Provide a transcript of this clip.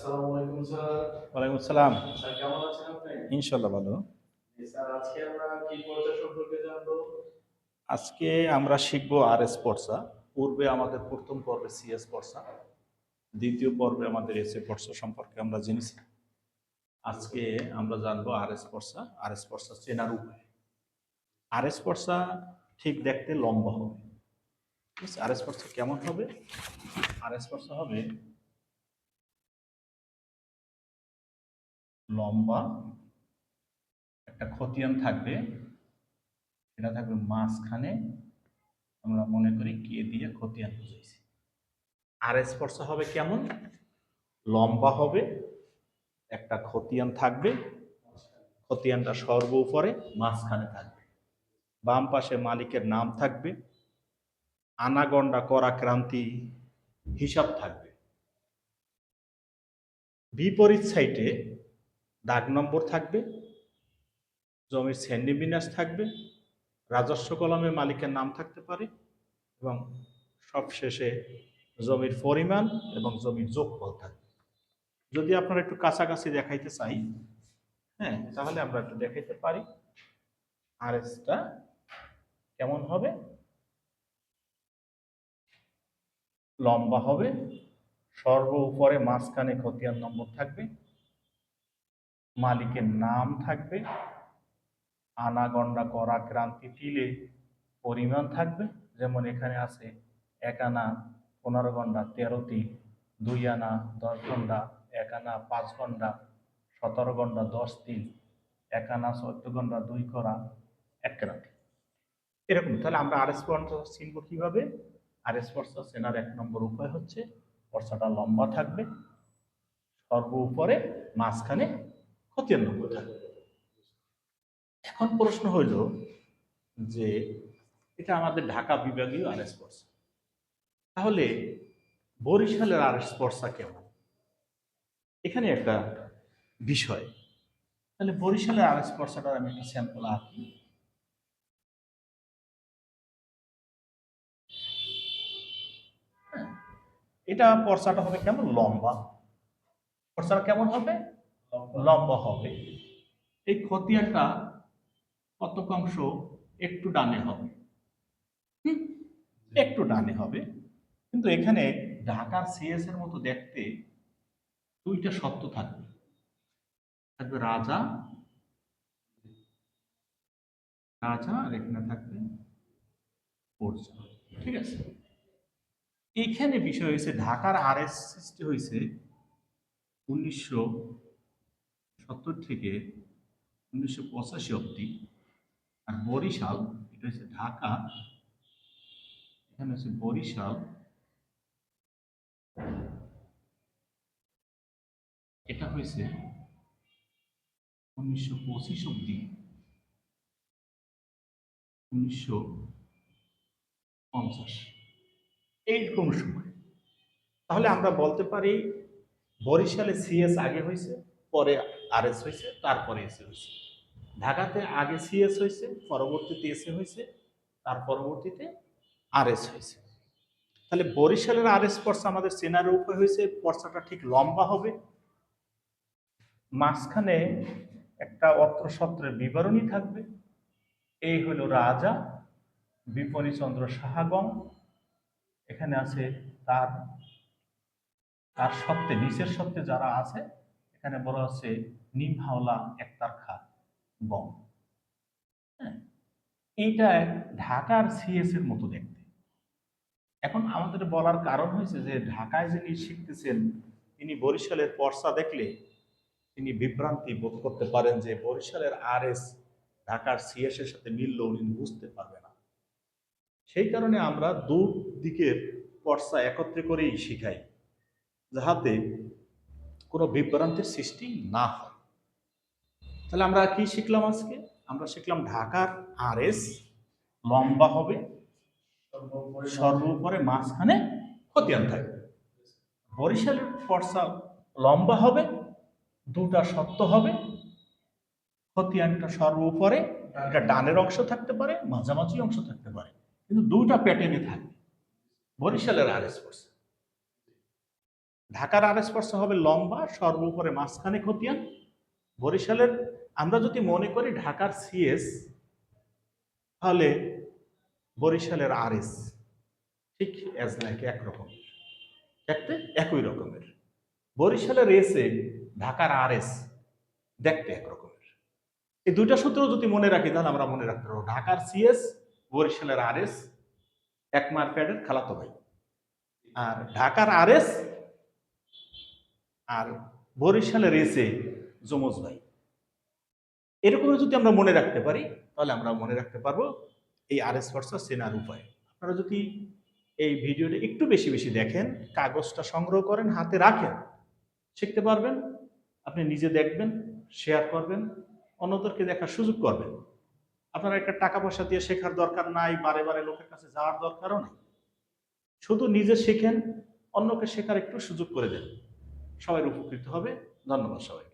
আসসালামু আলাইকুম স্যার। ওয়ালাইকুম আসসালাম। স্যার কেমন আছেন আপনি? ভালো। স্যার আজকে আমরা কি পর্যায় সম্পর্কে জানব? আজকে আমরা শিখব আর এস পর্সা। পূর্বে আমাদের প্রথম পর্বে সিএস পর্সা দ্বিতীয় পর্বে আমাদের এস এ পর্সা সম্পর্কে আমরা জেনেছি। আজকে আমরা জানব আর এস পর্সা আর এস পর্সা চেনার উপায়। আর এস পর্সা ঠিক দেখতে লম্বা হবে। আর এস পর্সা কেমন হবে? আর এস পর্সা হবে লম্বা, একটা খতিয়ান থাকবে এটা থাকবে মাঝখানে, আমরা মনে করি কে দিয়ে খতিয়ান বুঝাইছি। আর স্পর্শ হবে কেমন? লম্বা হবে, একটা খতিয়ান থাকবে, খতিয়ানটা সর্ব উপরে, মাঝখানে থাকবে। বাম পাশে মালিকের নাম থাকবে আনাগন্ডা করা ক্রান্তি হিসাব থাকবে। বিপরীত সাইডে দাগ নম্বর থাকবে, জমির শ্রেণীবিন্যাস থাকবে, রাজস্ব কলমে মালিকের নাম থাকতে পারে এবং সবশেষে জমির পরিমাণ এবং জমির যোগফল থাকবে। যদি আপনারা একটু কাছাকাছি দেখাইতে চাই হ্যাঁ তাহলে আমরা একটু দেখাইতে পারি। আর এসটা কেমন হবে? লম্বা হবে, সর্ব উপরে মাঝখানে খতিয়ান নম্বর থাকবে। মালিকের নাম থাকবে আনাগন্ডা করা ক্রান্তি তিলে পরিমাণ থাকবে, যেমন এখানে আছে এক আনা পনেরো ঘণ্টা, তেরো তিল, দুই আনা দশ ঘণ্টা, এক আনা পাঁচ ঘণ্টা, সতেরো ঘণ্টা দশ তিল, এক আনা চোদ্দ ঘণ্টা দুই করা এক ক্রান্তি। এরকম, তাহলে আমরা আর এস পর্সা চিনব কীভাবে? আর এস পর্সা চেনার এক নম্বর উপায় হচ্ছে, পর্সাটা লম্বা থাকবে, সর্ব উপরে মাঝখানে এখন প্রশ্ন হইল যে, এটা আমাদের ঢাকা বিভাগীয় আর স্পর্শা তাহলে বরিশালের আর স্পর্শা কেমন? এখানে একটা বিষয়। তাহলে বরিশালের আর স্পর্শাটার আমি একটা স্যাম্পল আঁকি। এটা পর্সাটা হবে কেমন? লম্বা। পর্সাটা কেমন হবে? লম্বা হবে। এই খতিয়ানটা কতকাংশ একটু ডানে হবে? একটু ডানে হবে। কিন্তু এখানে ঢাকার সিএস এর মতো দেখতে দুইটা শব্দ থাকবে। থাকবে রাজা রাজা আর এখানে থাকবে ঠিক আছে? এইখানে বিষয় হয়েছে ঢাকার আর এস সৃষ্টি হয়েছে উনিশশো সত্তর থেকে উনিশশো পঁচাশি অব্দি আর বরিশাল, এটা হচ্ছে ঢাকা। এখানে হচ্ছে বরিশাল। এটা হয়েছে উনিশশো পঁচিশ অব্দি উনিশশো পঞ্চাশ। এইরকম সময়। তাহলে আমরা বলতে পারি বরিশালে সিএস আগে হয়েছে, পরে আর এস হয়েছে, তারপরে এসে হয়েছে। ঢাকাতে আগে সিএস হয়েছে, পরবর্তীতে এসে হয়েছে, তার পরবর্তীতে আর এস হয়েছে। তাহলে বরিশালের আর এস পর্সা আমাদের চেনার উপায় হয়েছে, পর্সাটা ঠিক লম্বা হবে। মাঝখানে একটা অত্র সত্রের বিবরণী থাকবে। এই হলো রাজা বিপণীচন্দ্র সাহাগম। এখানে আছে তার তার সত্ত্বে নিচের সত্ত্বে যারা আছে এখানে বড় হচ্ছে নিম হাওলা একতার খা বম হ্যাঁ? এইটা ঢাকার সিএস এর মতো দেখতে। এখন আমাদের বলার কারণ হয়েছে যে ঢাকায় যিনি শিখতেছেন, তিনি বরিশালের পর্সা দেখলে তিনি বিভ্রান্তি বোধ করতে পারেন যে বরিশালের আর এস ঢাকার সিএস এর সাথে মিলল উনি বুঝতে পারবে না। সেই কারণে আমরা দু দিকের পর্সা একত্রে করেই শিখাই, যাহাতে কোনো বিভ্রান্তির সৃষ্টি না হয়। তাহলে আমরা কি শিখলাম আজকে? আমরা শিখলাম ঢাকার আর এস লম্বা হবে, সর্বোপরে মাঝখানে খতিয়ান থাকবে। বরিশালের পর্সা লম্বা হবে, দুটা সত্য হবে, খতিয়ানটা সর্বোপরে এটা ডানের অংশ থাকতে পারে, মাঝামাঝি অংশ থাকতে পারে, কিন্তু দুটা প্যাটার্নে থাকবে, বরিশালের আর এস ঢাকার আর স্পর্শ হবে লম্বা, সর্বোপরে মাঝখানে খতিয়ান। বরিশালের, আমরা যদি মনে করি ঢাকার সিএস তাহলে বরিশালের আর এস ঠিক অ্যাজ লাইক একরকম। দেখতে একই রকমের। বরিশালের এসে ঢাকার আর এস দেখতে একরকমের। এই দুইটা সূত্র যদি মনে রাখি, তাহলে আমরা মনে রাখতে পারব ঢাকার সিএস বরিশালের আর এস এক মার্কেটের খালাতো ভাই। আর ঢাকার আর এস আর বরিশালের এসে যমজ ভাই। এরকম যদি আমরা মনে রাখতে পারি, তাহলে আমরা মনে রাখতে পারব এই আর এস ফর্সা চেনার উপায়। আপনারা যদি এই ভিডিওটা একটু বেশি বেশি দেখেন, কাগজটা সংগ্রহ করেন, হাতে রাখেন, শিখতে পারবেন, আপনি নিজে দেখবেন শেয়ার করবেন, অন্যদেরকে দেখার সুযোগ করবেন। আপনার একটা টাকা পয়সা দিয়ে শেখার দরকার নাই, বারে বারে লোকের কাছে যাওয়ার দরকারও নেই। শুধু নিজে শেখেন, অন্যকে শেখার একটু সুযোগ করে দেন। সবাই উপকৃত হবে। ধন্যবাদ সবাই